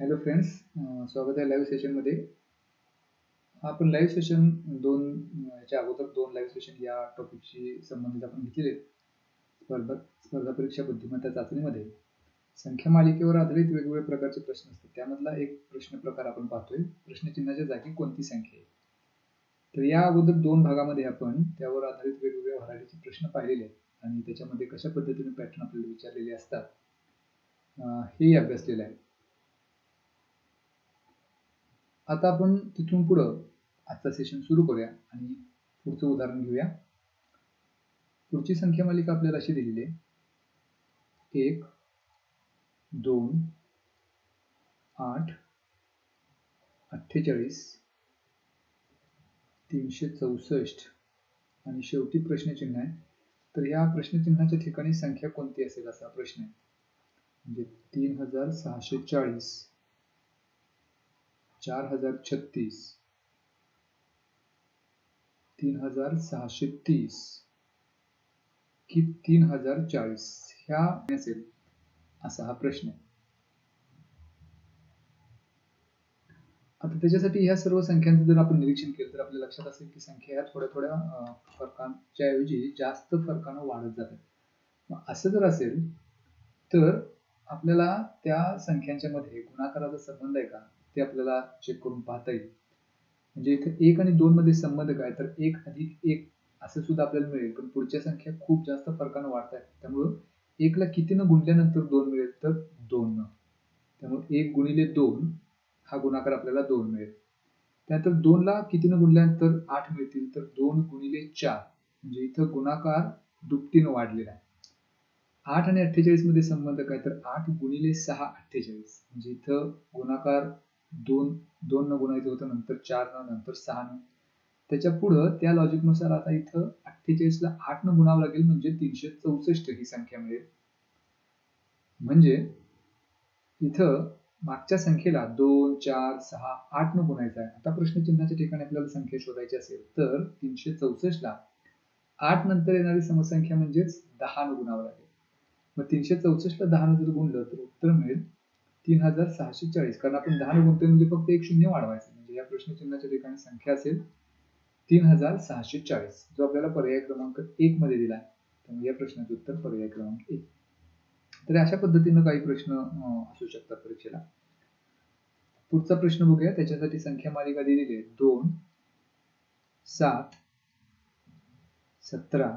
Hello friends स्वागत आहे live सेशनमध्ये आपण लाईव्ह सेशन दोन याच्या अगोदर दोन लाईव्ह सेशन या टॉपिकशी संबंधित आपण घेतलेले आहेत. स्पर्धा स्पर्धा परीक्षा बुद्धिमत्ता चाचणीमध्ये. संख्या मालिकेवर आधारित वेगवेगळ्या प्रकारचे प्रश्न असतात. त्यामधला एक प्रश्न प्रकार आपण पाहतोय. प्रश्नचिन्हाच्या जागी कोणती संख्या आहे? तर या अगोदर दोन भागामध्ये आपण त्यावर आधारित वेगवेगळ्या व्हरायटीचे प्रश्न पाहिलेले आहेत. आणि त्याच्यामध्ये कशा पद्धतीने पॅटर्न आपल्याला विचारलेले असतात हेही अभ्यासलेलं आहे. आता आपण तिथून पुढं आजचा सेशन सुरू करूया आणि पुढचं उदाहरण घेऊया. पुढची संख्या मालिका आपल्याला अशी दिलेली आहे. एक दोन आठ अठ्ठेचाळीस तीनशे चौसष्ट. आणि शेवटी प्रश्नचिन्ह आहे. तर या प्रश्नचिन्हाच्या ठिकाणी संख्या कोणती असेल असा प्रश्न आहे. म्हणजे तीन हजार सहाशे चाळीस. चार हजार छत्तीस. तीन हजार सहाशे तीस. कि तीन हजार चाळीस. ह्या असेल असा हा प्रश्न आता त्याच्यासाठी ह्या सर्व संख्यांचं जर आपण निरीक्षण केलं तर आपल्या लक्षात असेल की संख्या ह्या थोड्या थोड्या फरकांच्या ऐवजी जास्त फरकानं वाढत जातात. मग असं जर असेल तर आपल्याला त्या संख्यांच्या मध्ये गुणाकाराचा संबंध आहे का? ते आपल्याला चेक करून पाहता येईल. म्हणजे इथे एक आणि दोन मध्ये संबंध काय? तर एक अधिक एक असं सुद्धा आपल्याला मिळेल. पण पुढच्या संख्या खूप जास्त फरकानं वाढत आहेत. त्यामुळं एकला कितीनं गुणल्यानंतर दोन मिळेल? तर दोन न त्यामुळे एक गुणिले दोन हा गुणाकार आपल्याला दोन मिळेल. त्यानंतर दोनला कितीनं गुणल्यानंतर आठ मिळतील? तर दोन गुणिले चार. म्हणजे इथं गुणाकार दुपटीनं वाढलेला आहे. आठ आणि अठ्ठेचाळीसमध्ये संबंध काय? तर आठ गुणिले सहा अठ्ठेचाळीस. म्हणजे इथं गुणाकार दोन दोन न गुणायचं होतं नंतर चार न नंतर सहा न. त्याच्या पुढं त्या लॉजिकनुसार आता इथं अठ्ठेचाळीसला आठ न गुणावं लागेल म्हणजे तीनशे चौसष्ट ही संख्या मिळेल. म्हणजे इथं मागच्या संख्येला दोन चार सहा आठ न गुणायचं आहे. आता प्रश्नचिन्हाच्या ठिकाणी आपल्याला संख्या शोधायची असेल तर तीनशे चौसष्ट ला आठ नंतर येणारी समसंख्या म्हणजेच दहा न गुणावं लागेल. मग तीनशे चौसष्ट ला दहा न जर गुणलं तर उत्तर मिळेल तीन हजार सहाशे चाळीस. कारण आपण दहा न गुणतोय म्हणजे फक्त एक शून्य वाढवायचं. म्हणजे या प्रश्नचिन्हाच्या ठिकाणी संख्या असेल तीन हजार सहाशे चाळीस. जो आपल्याला पर्याय क्रमांक एक मध्ये दिला आहे. त्यामुळे या प्रश्नाचं उत्तर पर्याय क्रमांक एक. तर अशा पद्धतीनं काही प्रश्न असू शकतात परीक्षेला. पुढचा प्रश्न बघूया. त्याच्यासाठी संख्या मालिका दिलेली आहे. दोन सात सतरा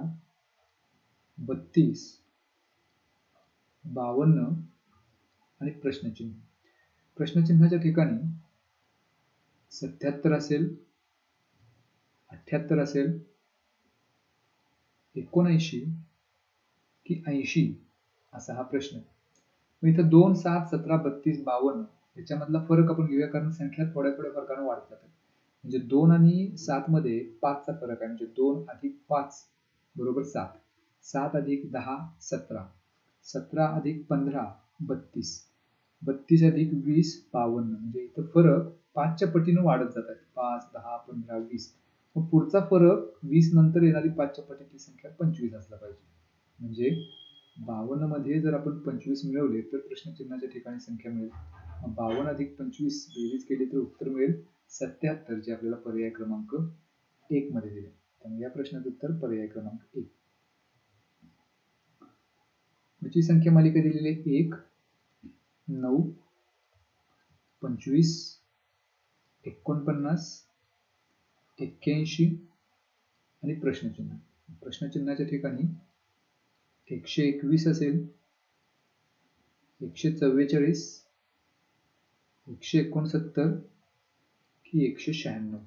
बत्तीस बावन्न आणि प्रश्नचिन्ह. प्रश्नचिन्हाच्या ठिकाणी सत्याहत्तर असेल अठ्याहत्तर असेल एकोणऐंशी की ऐंशी असा हा प्रश्न मग इथं दोन सात सतरा बत्तीस बावन्न याच्यामधला फरक आपण घेऊया कारण संख्या थोड्या थोड्या फरकानं वाढत जातात म्हणजे दोन आणि सात मध्ये पाचचा फरक आहे. म्हणजे दोन अधिक पाच बरोबर सात. सात अधिक दहा सतरा. सतरा अधिक पंधरा बत्तीस. बत्तीस अधिक वीस बावन्न. म्हणजे इथं फरक पाचच्या पटीनं वाढत जातात पाच दहा पंधरा वीस. मग पुढचा फरक वीस नंतर येणारी पाचच्या पटीची संख्या पंचवीस असला पाहिजे. म्हणजे बावन्नमध्ये जर आपण पंचवीस मिळवले तर प्रश्नचिन्हाच्या ठिकाणी संख्या मिळेल. बावन्न अधिक पंचवीस बेरीज केली तर उत्तर मिळेल सत्याहत्तर जे आपल्याला पर्याय क्रमांक एक मध्ये दिले. त्यामुळे या प्रश्नाचं उत्तर पर्याय क्रमांक एक. पुढची संख्या मालिका दिलेली आहे एक नऊ पंचवीस एकोणपन्नास एक्क्याऐंशी आणि प्रश्नचिन्ह. प्रश्नचिन्हाच्या ठिकाणी एकशे एकवीस असेल एकशे चव्वेचाळीस एकशे एकोणसत्तर की एकशे शहाण्णव.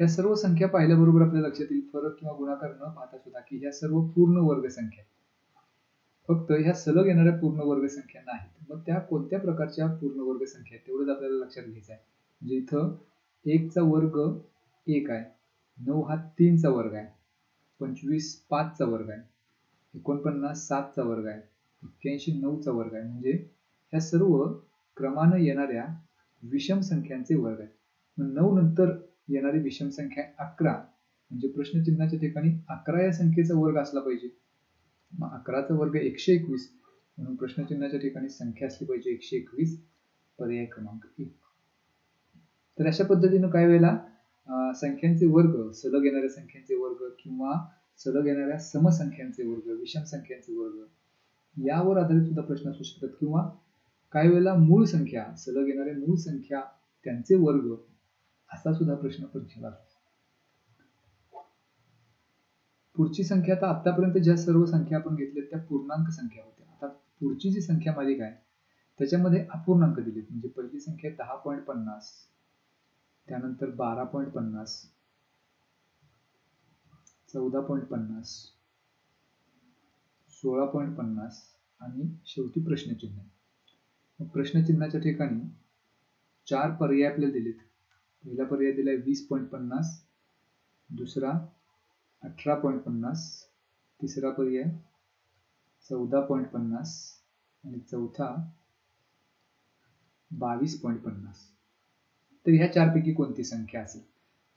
या सर्व संख्या पाहिल्याबरोबर आपल्या लक्षात येईल फरक किंवा गुणाकार न पाहता सुद्धा की या सर्व पूर्ण वर्ग संख्या फक्त ह्या सलग येणाऱ्या पूर्ण वर्ग संख्या नाहीत. मग त्या कोणत्या प्रकारच्या पूर्ण वर्ग संख्या आहेत? तेवढंच आपल्याला लक्षात घ्यायचं आहे. म्हणजे इथं एकचा वर्ग एक आहे. नऊ हा तीनचा वर्ग आहे. पंचवीस पाचचा वर्ग आहे. एकोणपन्नास सातचा वर्ग आहे. एक्क्याऐंशी नऊचा वर्ग आहे. म्हणजे ह्या सर्व क्रमानं येणाऱ्या विषम संख्यांचे वर्ग आहेत. मग नऊ नंतर येणारी विषम संख्या अकरा. म्हणजे प्रश्नचिन्हाच्या ठिकाणी अकरा या संख्येचा वर्ग असला पाहिजे. मग अकराचा वर्ग एकशे एकवीस म्हणून प्रश्नचिन्हाच्या ठिकाणी संख्या असली पाहिजे एकशे एकवीस पर्याय क्रमांक एक. तर अशा पद्धतीनं काही वेळेला संख्यांचे वर्ग सलग येणाऱ्या संख्यांचे वर्ग किंवा सलग येणाऱ्या समसंख्यांचे वर्ग विषम संख्यांचे वर्ग यावर आधारित सुद्धा प्रश्न असू शकतात. किंवा काही वेळेला मूळ संख्या सलग येणाऱ्या मूळ संख्या त्यांचे वर्ग असा सुद्धा प्रश्न परीक्षेला असतो. पुढची संख्या आता आतापर्यंत ज्या सर्व संख्या आपण घेतल्या त्या पूर्णांक संख्या होत्या. आता पुढची जी संख्या मालिका आहे त्याच्यामध्ये अपूर्णांक दिलेत. म्हणजे पहिली संख्या दहा पॉईंट पन्नास त्यानंतर बारा पॉईंट पन्नास चौदा पॉईंट पन्नास सोळा पॉईंट पन्नास आणि शेवटी प्रश्नचिन्ह. मग प्रश्नचिन्हाच्या ठिकाणी चार पर्याय आपल्याला दिलेत. पहिला पर्याय दिलाय वीस पॉईंट पन्नास दुसरा अठरा पॉईंट पन्नास तिसरा पर्याय चौदा पॉईंट पन्नास आणि चौथा बावीस पॉईंट पन्नास. तर ह्या चारपैकी कोणती संख्या असेल?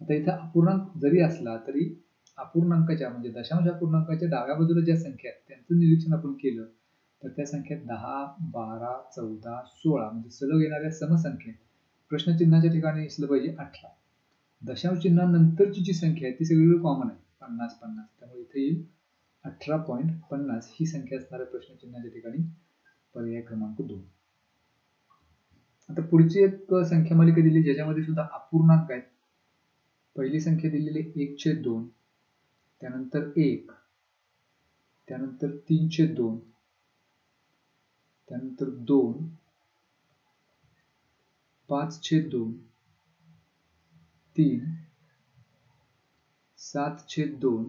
आता इथं अपूर्णांक जरी असला तरी अपूर्णांकाच्या म्हणजे दशांश अपूर्णांकाच्या डाव्या बाजूला ज्या संख्या आहेत त्यांचं निरीक्षण आपण केलं तर त्या संख्या दहा बारा चौदा सोळा म्हणजे सलग येणाऱ्या समसंख्येत प्रश्नचिन्हाच्या ठिकाणी असलं पाहिजे अठरा. दशांश चिन्हानंतरची जी संख्या आहे ती सगळीकडे कॉमन आहे. पन्नास पन्नास. त्यामुळे इथे येईल अठरा पॉईंट पन्नास ही संख्या असणाऱ्या प्रश्नचिन्हाच्या ठिकाणी. पर्याय क्रमांक दोन. आता पुढची एक संख्या मालिका दिली ज्याच्यामध्ये सुद्धा अपूर्णांक आहेत. पहिली संख्या दिलेली एक छेद दोन. त्यानंतर एक. त्यानंतर तीन छेद दोन. त्यानंतर दोन. पाच छेद दोन. तीन. सात छेद दोन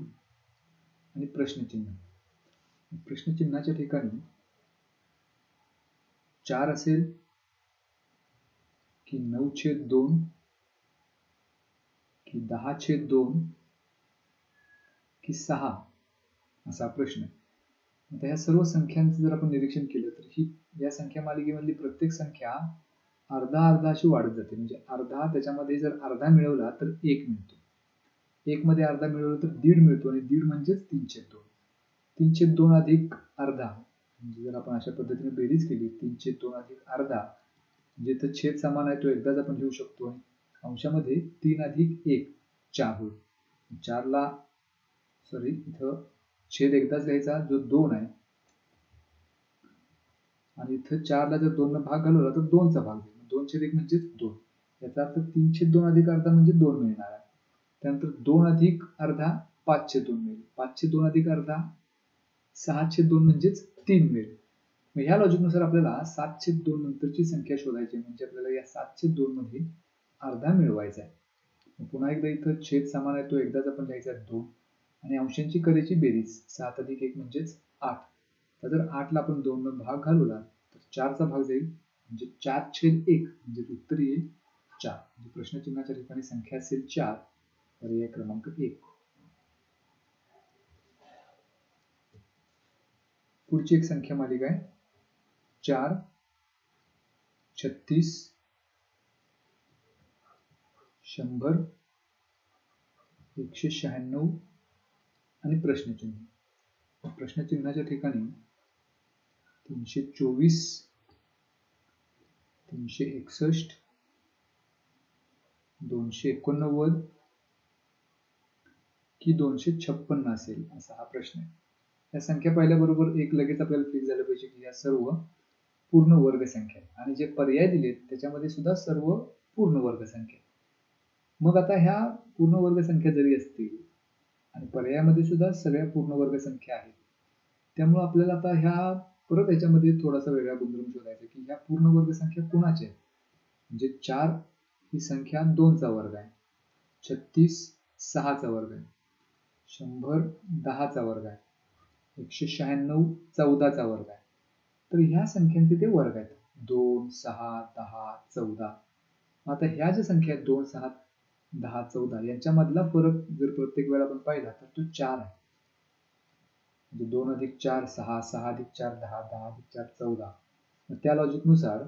आणि प्रश्नचिन्ह. प्रश्नचिन्हाच्या ठिकाणी चार असेल की नऊ छेद दोन की दहा छेद दोन की सहा असा प्रश्न. आता ह्या सर्व संख्यांचं जर आपण निरीक्षण केलं तर ही या संख्या मालिकेमधली प्रत्येक संख्या अर्धा अर्धा अशी वाढत जाते. म्हणजे अर्धा त्याच्यामध्ये जर अर्धा मिळवला तर एक मिळतो. एक मध्ये अर्धा मिळवलं तर दीड मिळतो आणि दीड म्हणजेच तीनशे दोन. तीनशे दोन अधिक अर्धा. म्हणजे जर आपण अशा पद्धतीने बेरीज केली तीनशे दोन अधिक अर्धा म्हणजे जिथं छेद समान आहे तो एकदाच आपण घेऊ शकतो. आणि अंशामध्ये तीन अधिक एक चार होईल. चारला सॉरी इथं छेद एकदाच घ्यायचा जो दोन आहे. आणि इथं चारला जर दोन भाग घालवला तर दोनचा भाग जाईल दोन छेद एक म्हणजेच दोन. याचा अर्थ तीनशे दोन अधिक अर्धा म्हणजे दोन मिळणार आहे. त्यानंतर दोन अधिक अर्धा पाचशे दोन मिळेल. पाचशे दोन अधिक अर्धा सहाशे दोन म्हणजेच तीन मिळेल. मग ह्या लॉजिकनुसार आपल्याला सातशे दोन नंतरची संख्या शोधायची म्हणजे आपल्याला या सातशे दोन मध्ये अर्धा मिळवायचा आहे. पुन्हा एकदा इथं छेद समान आहे तो एकदाच आपण लिहायचा आहे दोन. आणि अंशांची करायची बेरीज सात अधिक एक म्हणजेच आठ. तर जर आठला आपण दोन भाग घालवला तर चारचा भाग जाईल. म्हणजे चार छेद एक म्हणजे उत्तर येईल चार. म्हणजे प्रश्नचिन्हाच्या ठिकाणी संख्या असेल चार पर्याय क्रमांक एक. पुढची एक संख्या मालिका आहे. चार छत्तीस शंभर एकशे शहाण्णव आणि प्रश्नचिन्ह. प्रश्नचिन्हाच्या ठिकाणी तीनशे चोवीस तीनशे एकसष्ट दोनशे एकोणनव्वद की दोनशे छप्पन्न असेल असा हा प्रश्न आहे. या संख्या पाहिल्याबरोबर एक लगेच आपल्याला फिक्स झालं पाहिजे की या सर्व पूर्ण वर्ग संख्या आणि जे पर्याय दिलेत त्याच्यामध्ये सुद्धा सर्व पूर्ण वर्ग संख्या मग आता ह्या पूर्ण वर्ग संख्या जरी असतील आणि पर्यायामध्ये सुद्धा सगळ्या पूर्ण वर्ग संख्या आहेत त्यामुळे आपल्याला आता ह्या परत याच्यामध्ये थोडासा वेगळा गुंतवून शोधायचा की ह्या पूर्ण वर्ग संख्या कुणाच्या आहेत म्हणजे चार ही संख्या दोनचा वर्ग आहे. छत्तीस सहाचा वर्ग आहे. शंभर दहाचा वर्ग आहे. एकशे शहाण्णव चौदाचा वर्ग आहे. तर ह्या संख्यांचे ते वर्ग आहेत. दोन सहा दहा चौदा. आता ह्या ज्या संख्या आहेत दोन सहा दहा चौदा यांच्यामधला फरक जर प्रत्येक वेळा आपण पाहिला तर तो चार आहे. म्हणजे दोन अधिक चार सहा सहा अधिक चार दहा दहा अधिक चार चौदा. त्या लॉजिकनुसार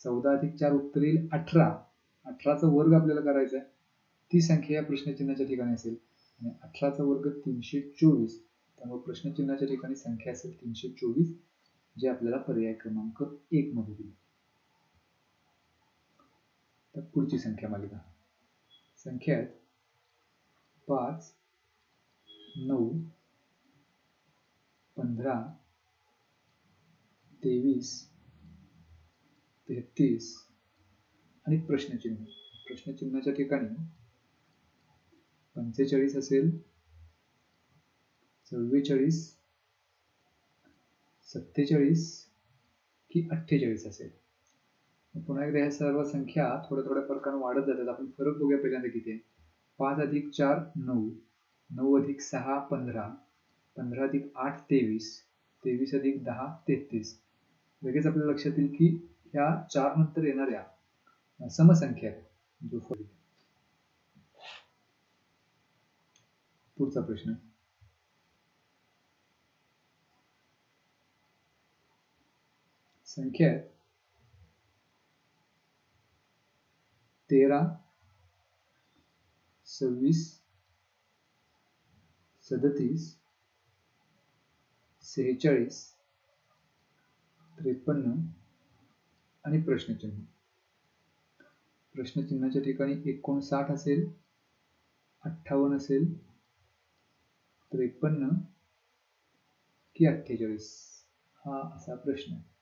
चौदा अधिक चार उत्तर येईल अठरा. अठराचा वर्ग आपल्याला करायचा आहे ती संख्या या प्रश्नचिन्हाच्या ठिकाणी असेल. आणि अठराचा वर्ग तीनशे चोवीस. त्यामुळे प्रश्नचिन्हाच्या ठिकाणी संख्या असेल तीनशे चोवीस जे आपल्याला पर्याय क्रमांक एक मध्ये दिले. तर पुढची संख्या मालिका संख्या आहेत पाच नऊ पंधरा तेवीस तेहतीस आणि प्रश्नचिन्ह. प्रश्नचिन्हाच्या ठिकाणी पंचेचाळीस असेल चव्वेचाळीस सत्तेचाळीस की अठ्ठेचाळीस असेल. पुन्हा एकदा ह्या सर्व संख्या थोड्या थोड्या फरकानं वाढत जातात. आपण फरक बघूया पहिल्यांदा किती आहे. पाच अधिक चार नऊ. नऊ अधिक सहा पंधरा. पंधरा अधिक आठ तेवीस. तेवीस अधिक दहा तेहतीस. लगेच आपल्या लक्षात येईल की ह्या चार नंतर येणाऱ्या समसंख्या आहेत. जो फरक पुढचा प्रश्न. संख्या तेरा सव्वीस सदतीस सेहेचाळीस त्रेपन्न आणि प्रश्नचिन्ह. प्रश्नचिन्हाच्या ठिकाणी एकोणसाठ असेल अठ्ठावन्न असेल त्रेपन्न की अठ्ठेचाळीस? हा असा प्रश्न आहे.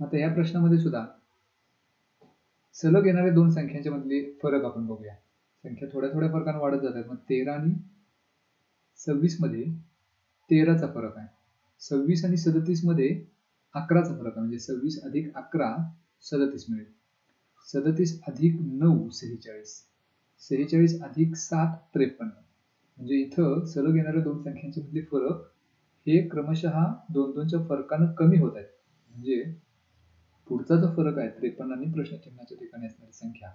आता या प्रश्नामध्ये सुद्धा सलग येणाऱ्या दोन संख्यांच्या मधले फरक आपण बघूया. संख्या थोड्या थोड्या फरकाने वाढत जातात मग तेरा आणि सव्वीसमध्ये तेराचा फरक आहे. सव्वीस आणि सदतीसमध्ये अकराचा फरक आहे म्हणजे सव्वीस अधिक अकरा सदतीस मिळेल. सदतीस अधिक नऊ सेहेचाळीस. सेहेचाळीस अधिक सात त्रेपन्न. म्हणजे इथं सलग येणाऱ्या दोन संख्यांचे मधले फरक हे क्रमशः दोन दोनच्या फरकानं कमी होत आहेत. म्हणजे पुढचा जो फरक आहे त्रेपन्न आणि प्रश्नचिन्हाच्या ठिकाणी असणारी संख्या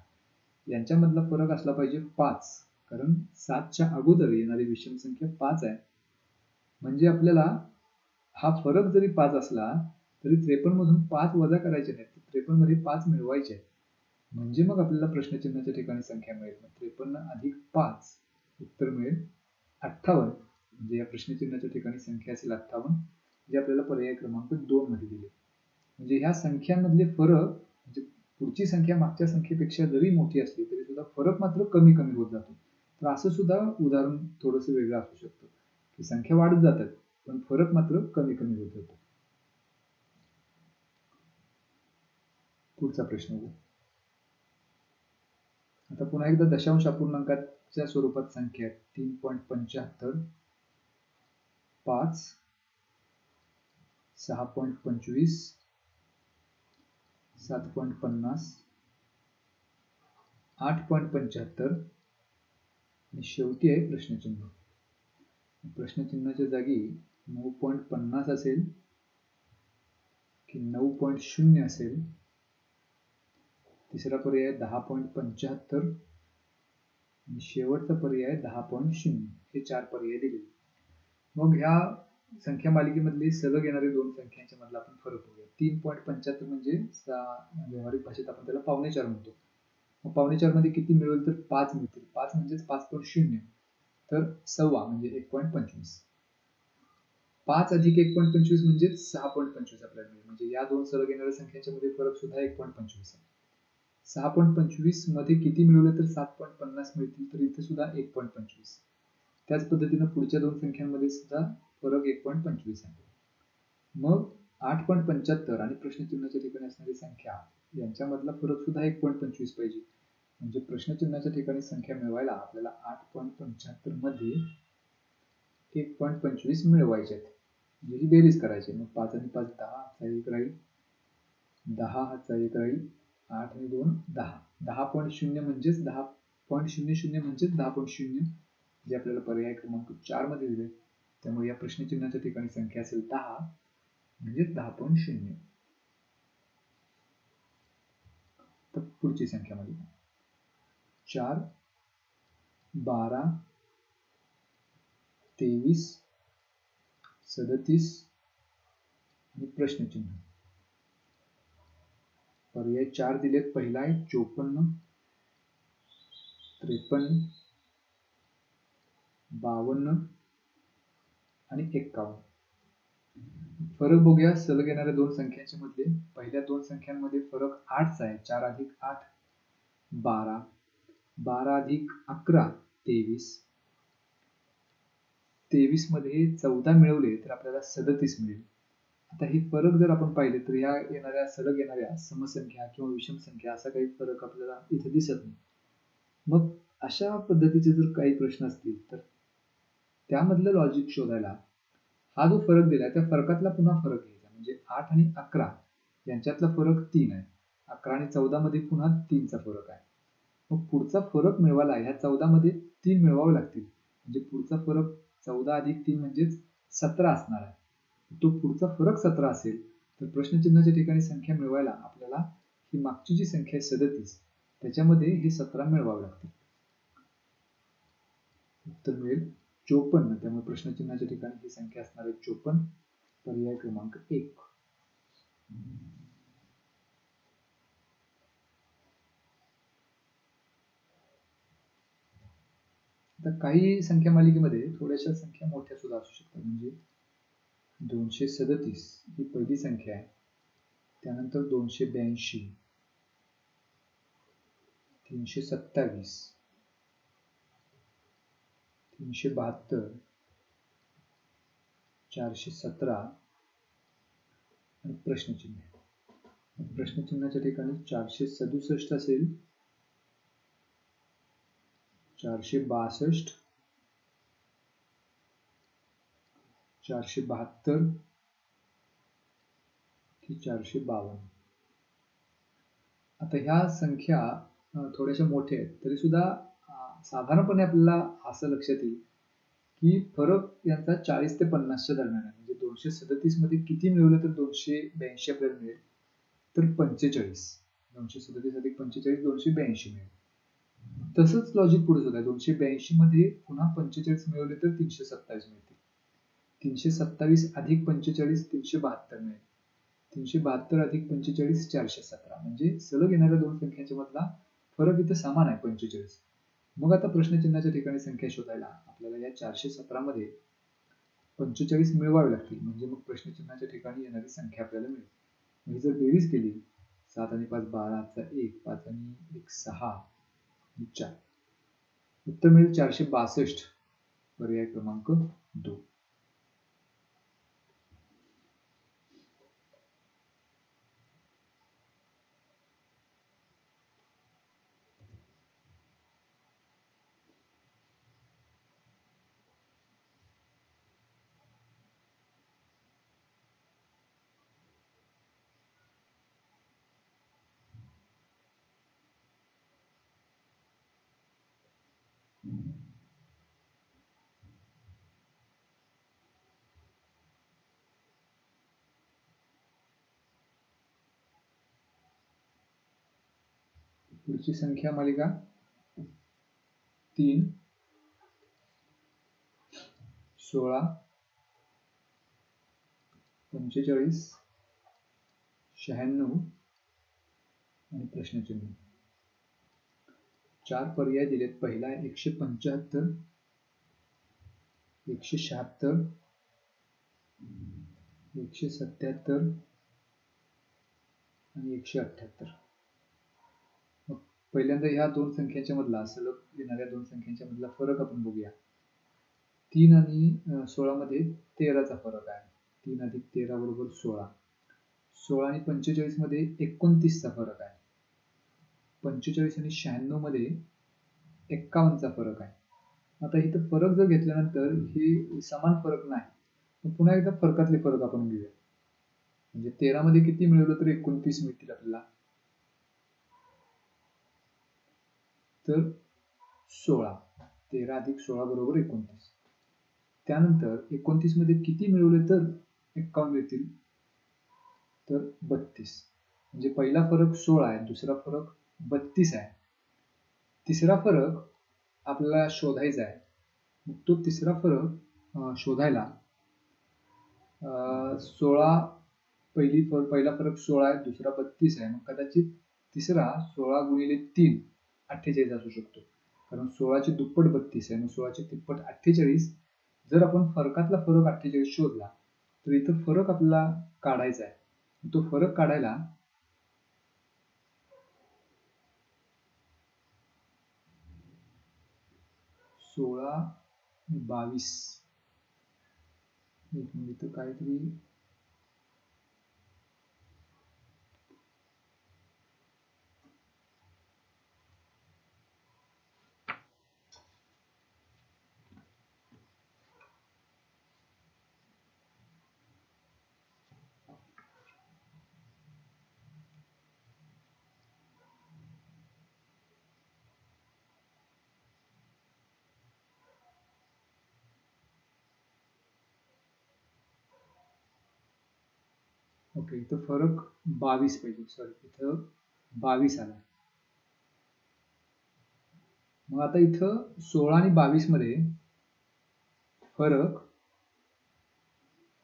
यांच्यामधला फरक असला पाहिजे पाच. कारण सातच्या अगोदर येणारी विषम संख्या पाच आहे. म्हणजे आपल्याला हा फरक जरी पाच असला तरी त्रेपन्न मधून पाच वजा करायचे नाहीत. त्रेपन्नमध्ये पाच मिळवायचे म्हणजे मग आपल्याला प्रश्नचिन्हाच्या ठिकाणी संख्या मिळेल. त्रेपन्न अधिक पाच उत्तर मिळेल अठ्ठावन्न. म्हणजे या प्रश्नचिन्हाच्या ठिकाणी संख्या असेल अठ्ठावन्न जे आपल्याला पर्याय क्रमांक दोन मध्ये दिले. म्हणजे ह्या संख्यांमधले फरक म्हणजे पुढची संख्या मागच्या संख्येपेक्षा जरी मोठी असली तरी सुद्धा फरक मात्र कमी कमी होत जातो. तर असं सुद्धा उदाहरण थोडंसं वेगळं असू शकतं. की संख्या वाढत जातात पण फरक मात्र कमी कमी होत जातो. पुढचा प्रश्न आता पुन्हा एकदा दशांश अपूर्णांकाच्या स्वरूपात संख्या तीन पॉईंट पंच्याहत्तर पाच सहा पॉईंट पंचवीस सात पॉईंट पन्नास आठ पॉईंट पंच्याहत्तर आणि शेवटी आहे प्रश्नचिन्ह. प्रश्नचिन्हाच्या जागी नऊ पॉईंट पन्नास असेल की नऊ पॉईंट शून्य असेल. तिसरा पर्याय दहा पॉईंट पंच्याहत्तर आणि शेवटचा पर्याय दहा पॉईंट शून्य. हे चार पर्याय दिले मग ह्या संख्या मालिकेमधली सलग येणारे दोन संख्यांच्या मधला आपण फरक बघूया. तीन पॉईंट पंच्याहत्तर म्हणजे व्यावहारिक भाषेत आपण त्याला पावणे चार म्हणतो. मग पावणे चारमध्ये किती मिळेल तर पाच मिळतील. पाच म्हणजेच पाच पॉईंट शून्य. तर सव्वा म्हणजे एक पॉईंट पंचवीस. पाच अधिक एक पॉईंट पंचवीस म्हणजे सहा पॉईंट पंचवीस आपल्याला मिळेल. म्हणजे या दोन सलग येणाऱ्या संख्यांच्या मध्ये फरक सुद्धा एक पॉईंट पंचवीस आहे. सहा पॉईंट पंचवीसमध्ये किती मिळवलं तर सात पॉईंट पन्नास मिळतील तर इथे सुद्धा एक पॉईंट पंचवीस. त्याच पद्धतीनं पुढच्या दोन संख्यांमध्ये सुद्धा फरक एक पॉईंट पंचवीस आहे. मग आठ पॉईंट पंच्याहत्तर आणि प्रश्नचिन्हाच्या ठिकाणी असणारी संख्या यांच्यामधला फरक सुद्धा एक पॉईंट पंचवीस पाहिजे. म्हणजे प्रश्नचिन्हाच्या ठिकाणी संख्या मिळवायला आपल्याला आठ पॉईंट पंच्याहत्तरमध्ये एक पॉईंट पंचवीस मिळवायचे म्हणजे ही बेरीज करायची मग पाच आणि पाच दहा हाचा एक राहील. दहा हाचा एक राहील. आठ आणि दोन दहा. दहा पॉईंट शून्य म्हणजेच दहा पॉईंट शून्य शून्य म्हणजेच दहा पॉईंट शून्य. जे आपल्याला पर्याय क्रमांक चारमध्ये दिले त्यामुळे या प्रश्नचिन्हाच्या ठिकाणी संख्या असेल दहा म्हणजे दहा पॉईंट शून्य. तर पुढची संख्या म्हणजे चार बारा तेवीस सदतीस आणि प्रश्नचिन्ह. पर्याय चार दिलेत. पहिला आहे चोपन्न त्रेपन्न बावन्न आणि एक्कावन्न फरक बघूया सलग येणाऱ्या दोन संख्यांच्या मधले. पहिल्या दोन संख्यांमध्ये फरक आठचा आहे. चार अधिक आठ बारा. बारा अधिक अकरा तेवीस. तेवीसमध्ये चौदा मिळवले तर आपल्याला सदतीस मिळेल. आता हे फरक जर आपण पाहिले तर या येणाऱ्या सलग येणाऱ्या समसंख्या किंवा विषम संख्या असा काही फरक आपल्याला इथे दिसत नाही. मग अशा पद्धतीचे जर काही प्रश्न असतील तर त्यामधलं लॉजिक शोधायला हा जो फरक दिला त्या फरकातला पुन्हा फरक घ्यायचा. म्हणजे आठ आणि अकरा यांच्यातला फरक तीन आहे. अकरा आणि चौदा मध्ये पुन्हा तीनचा फरक आहे. मग पुढचा फरक मिळवायला ह्या चौदा मध्ये तीन मिळवावे लागतील. म्हणजे पुढचा फरक चौदा अधिक तीन म्हणजेच सतरा असणार आहे. तो पुढचा फरक सतरा असेल तर प्रश्नचिन्हाच्या ठिकाणी संख्या मिळवायला आपल्याला ही मागची जी संख्या आहे सदतीस त्याच्यामध्ये हे सतरा मिळवावे लागतील. उत्तर मिळेल. चोपन्न. त्यामुळे प्रश्नचिन्हाच्या ठिकाणी ही संख्या असणार आहे चोपन्न. पर्याय क्रमांक एक. आता काही संख्या मालिकेमध्ये थोड्याशा संख्या मोठ्या सुद्धा असू शकतात. म्हणजे दोनशे सदतीस ही पहिली संख्या आहे. त्यानंतर दोनशे ब्याऐंशी. तीनशे सत्तावीस. तीनशे बहात्तर चारशे सतरा आणि प्रश्नचिन्ह. प्रश्नचिन्हाच्या ठिकाणी चारशे सदुसष्ट असेल चारशे बासष्ट चारशे बहात्तर की चारशे बावन्न. आता ह्या संख्या थोड्याशा मोठ्या आहेत तरी सुद्धा साधारणपणे आपल्याला असं लक्षात येईल की फरक यांचा चाळीस ते पन्नासच्या दरम्यान आहे. म्हणजे दोनशे सदतीसमध्ये किती मिळवलं तर दोनशे ब्याऐंशी आपल्याला मिळेल? तर पंचेचाळीस. दोनशे सदतीस अधिक पंचेचाळीस दोनशे ब्याऐंशी मिळेल. तसंच लॉजिक पुढे सुद्धा दोनशे ब्याऐंशी मध्ये पुन्हा पंचेचाळीस मिळवले तर तीनशे सत्तावीस मिळतील. तीनशे सत्तावीस अधिक पंचेचाळीस तीनशे बहात्तर मिळेल. तीनशे बहात्तर अधिक पंचेचाळीस चारशे सतरा. म्हणजे सलग येणाऱ्या दोन संख्यांच्या मधला फरक इथे समान आहे पंचेचाळीस. मग आता प्रश्नचिन्हाच्या ठिकाणी संख्या शोधायला आपल्याला या चारशे सतरामध्ये पंचेचाळीस मिळवावे लागतील. म्हणजे मग प्रश्नचिन्हाच्या ठिकाणी येणारी संख्या आपल्याला मिळेल. म्हणजे जर बेरीज केली सात आणि पाच बारा आजचा एक पाच आणि एक सहा आणि चार. उत्तर मिळेल चारशे बासष्ट पर्याय क्रमांक दोन. पुढची संख्या मालिका तीन सोळा पंचेचाळीस शहाण्णव आणि प्रश्नचिन्ह. चार पर्याय दिलेत. पहिला आहे एकशे पंच्याहत्तर एकशे शहात्तर एकशे सत्याहत्तर आणि एकशे अठ्ठ्याहत्तर पहिल्यांदा ह्या दोन संख्यांच्या मधला सलग येणाऱ्या दोन संख्यांच्या मधला फरक आपण बघूया. तीन आणि सोळामध्ये तेराचा फरक आहे. तीन अधिक तेरा बरोबर सोळा. सोळा आणि पंचेचाळीसमध्ये एकोणतीसचा फरक आहे. पंचेचाळीस आणि शहाण्णवमध्ये एक्कावन्नचा फरक आहे. आता इथं फरक जर घेतल्यानंतर हे समान फरक नाही. पुन्हा एकदा फरकातले फरक आपण घेऊया. म्हणजे तेरामध्ये किती मिळवलं तर एकोणतीस मिळतील आपल्याला. तर सोळा तेरा अधिक सोळा बरोबर एकोणतीस. त्यानंतर एकोणतीसमध्ये किती मिळवले तर एक्कावन्न येतील तर बत्तीस. म्हणजे पहिला फरक सोळा आहे दुसरा फरक बत्तीस आहे. तिसरा फरक आपल्याला शोधायचा आहे. मग तो तिसरा फरक शोधायला. सोळा पहिली पहिला फरक सोळा आहे दुसरा बत्तीस आहे. मग कदाचित तिसरा सोळा गुणिले तीन. अठ्ठेचाळीस असू शकतो. कारण सोळाचे दुप्पट बत्तीस आहे मग सोळाचे तिप्पट अठ्ठेचाळीस जर आपण फरकातला फरक अठ्ठेचाळीस शोधला तर इथं फरक आपल्याला काढायचा आहे. तो फरक काढायला सोळा बावीस. एक मिनिट काहीतरी ओके इथं फरक बावीस पाहिजे. सॉरी इथं बावीस आला. मग आता इथं सोळा आणि बावीसमध्ये फरक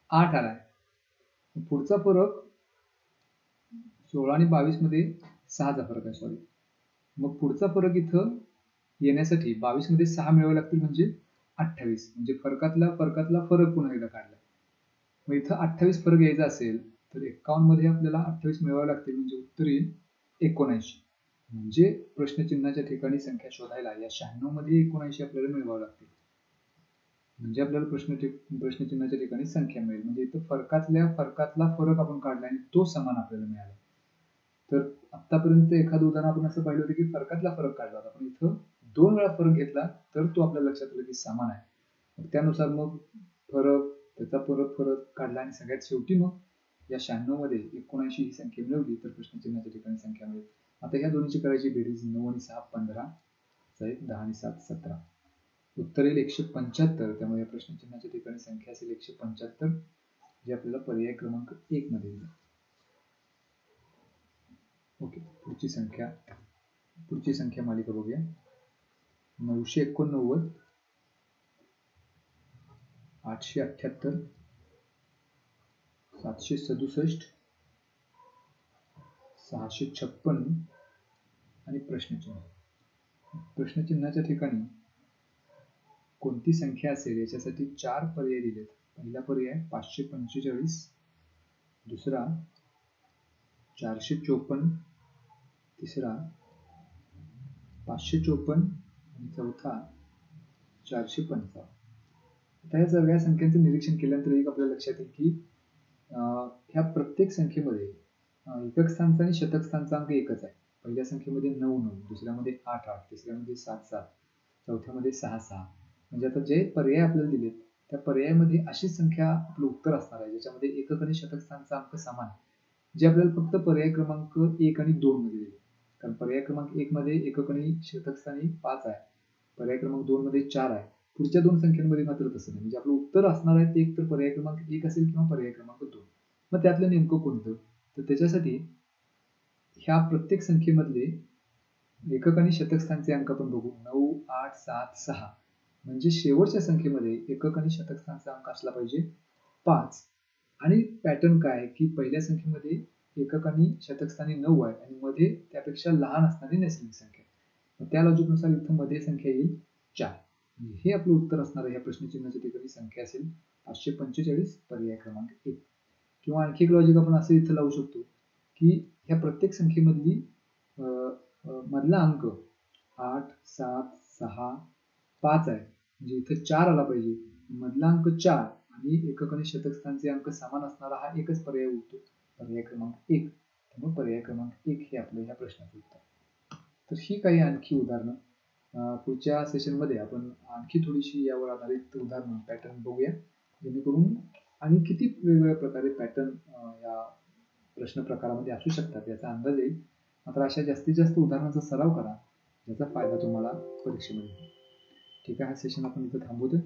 आठ आलाय. पुढचा फरक सोळा आणि बावीसमध्ये सहाचा फरक आहे. सॉरी मग पुढचा फरक इथं येण्यासाठी बावीसमध्ये सहा मिळावे लागतील म्हणजे अठ्ठावीस. म्हणजे फरकातला फरकातला फरक पुन्हा एकदा काढला मग इथं अठ्ठावीस फरक यायचा असेल तर एक्कावन्नमध्ये आपल्याला अठ्ठावीस मिळवावे लागतील म्हणजे उत्तर येईल एकोणऐंशी. म्हणजे प्रश्नचिन्हाच्या ठिकाणी संख्या शोधायला या शहाण्णवमध्ये एकोणऐंशी आपल्याला मिळवावं लागतील. म्हणजे आपल्याला प्रश्न प्रश्नचिन्हाच्या ठिकाणी संख्या मिळेल. म्हणजे इथं फरकातल्या फरकातला फरक आपण काढला आणि तो समान आपल्याला मिळाला. तर आतापर्यंत एखादं उदाहरण आपण असं पाहिलं होतं की फरकातला फरक काढला होता. पण इथं दोन वेळा फरक घेतला तर तो आपल्या लक्षात आलं की समान आहे. त्यानुसार मग फरक त्याचा परत फरक काढला आणि सगळ्यात शेवटी मग या शहाण्णवमध्ये एकोणऐंशी ही संख्या मिळवली तर प्रश्नचिन्हाच्या ठिकाणी संख्या मिळेल. आता ह्या दोन्हीची करायची बेरीज नऊ आणि सहा पंधरा दहा आणि सात सतरा. उत्तर येईल एकशे पंच्याहत्तर त्यामुळे या प्रश्नचिन्हाच्या ठिकाणी संख्या असेल एकशे पंच्याहत्तर जे आपल्याला पर्याय क्रमांक एक मध्ये येईल. ओके पुढची संख्या पुढची संख्या मालिका बघूया. नऊशे एकोणनव्वद आठशे अठ्ठ्याहत्तर सातशे सदुसष्ट सहाशे छप्पन आणि प्रश्नचिन्ह. प्रश्नचिन्हाच्या ठिकाणी कोणती संख्या असेल याच्यासाठी चार पर्याय दिलेत. पहिला पर्याय पाचशे पंचेचाळीस दुसरा चारशे चोपन्न तिसरा पाचशे चोपन्न आणि चौथा चारशे पंचावन्न. आता या सगळ्या संख्यांचं निरीक्षण केल्यानंतर एक आपल्या लक्षात येईल की ह्या प्रत्येक संख्येमध्ये एकक स्थानचा आणि शतक स्थानचा अंक एकच आहे. पहिल्या संख्येमध्ये नऊ नऊ दुसऱ्यामध्ये आठ आठ तिसऱ्यामध्ये सात सात चौथ्यामध्ये सहा सहा. म्हणजे आता जे पर्याय आपल्याला दिलेत त्या पर्यायामध्ये अशी संख्या आपलं उत्तर असणार आहे ज्याच्यामध्ये एकक आणि शतक स्थानचा अंक समान जे आपल्याला फक्त पर्याय क्रमांक एक आणि दोन मध्ये दिले कारण पर्याय क्रमांक एक मध्ये एकक आणि शतक स्थानी पाच आहे. पर्याय क्रमांक दोन मध्ये चार आहे. पुढच्या दोन संख्यांमध्ये मात्र तसं नाही. म्हणजे आपलं उत्तर असणार आहे ते एक तर पर्याय क्रमांक एक असेल किंवा पर्याय क्रमांक दोन. मग त्यातलं नेमकं कोणतं? तर त्याच्यासाठी ह्या प्रत्येक संख्येमधले एकक आणि शतक स्थानचे अंक आपण बघू. नऊ आठ सात सहा. म्हणजे शेवटच्या संख्येमध्ये एकक आणि शतक स्थानचा अंक असला पाहिजे. पाच. आणि पॅटर्न काय की पहिल्या संख्येमध्ये एकक आणि शतकस्थानी नऊ आहे आणि मध्ये त्यापेक्षा लहान असणारी नैसर्गिक संख्या त्या लॉजिकनुसार इथं मध्ये संख्या येईल चार. हे आपलं उत्तर असणार आहे या प्रश्नचिन्हाच्या ठिकाणी संख्या असेल? पाचशे पंचेचाळीस पर्याय क्रमांक एक. किंवा आणखी एक लॉजिक आपण असं इथं लावू शकतो की ह्या प्रत्येक संख्येमधली मधला अंक आठ सात सहा पाच आहे. म्हणजे इथं चार आला पाहिजे. मधला अंक चार आणि एकक आणि शतकस्थानचे अंक समान असणारा हा एकच पर्याय उरतो. पर्याय क्रमांक एक. त्यामुळे पर्याय क्रमांक एक हे आपलं ह्या प्रश्नाचं उत्तर. तर ही काही आणखी उदाहरणं. पुढच्या सेशनमध्ये आपण आणखी थोडीशी यावर आधारित उदाहरणं पॅटर्न बघूया. जेणेकरून आणि किती वेगवेगळ्या प्रकारे पॅटर्न या प्रश्न प्रकारामध्ये असू शकतात याचा अंदाज येईल. मात्र अशा जास्तीत जास्त उदाहरणाचा सराव करा ज्याचा फायदा तुम्हाला परीक्षेमध्ये ठीक आहे हा सेशन आपण इथं थांबवतोय.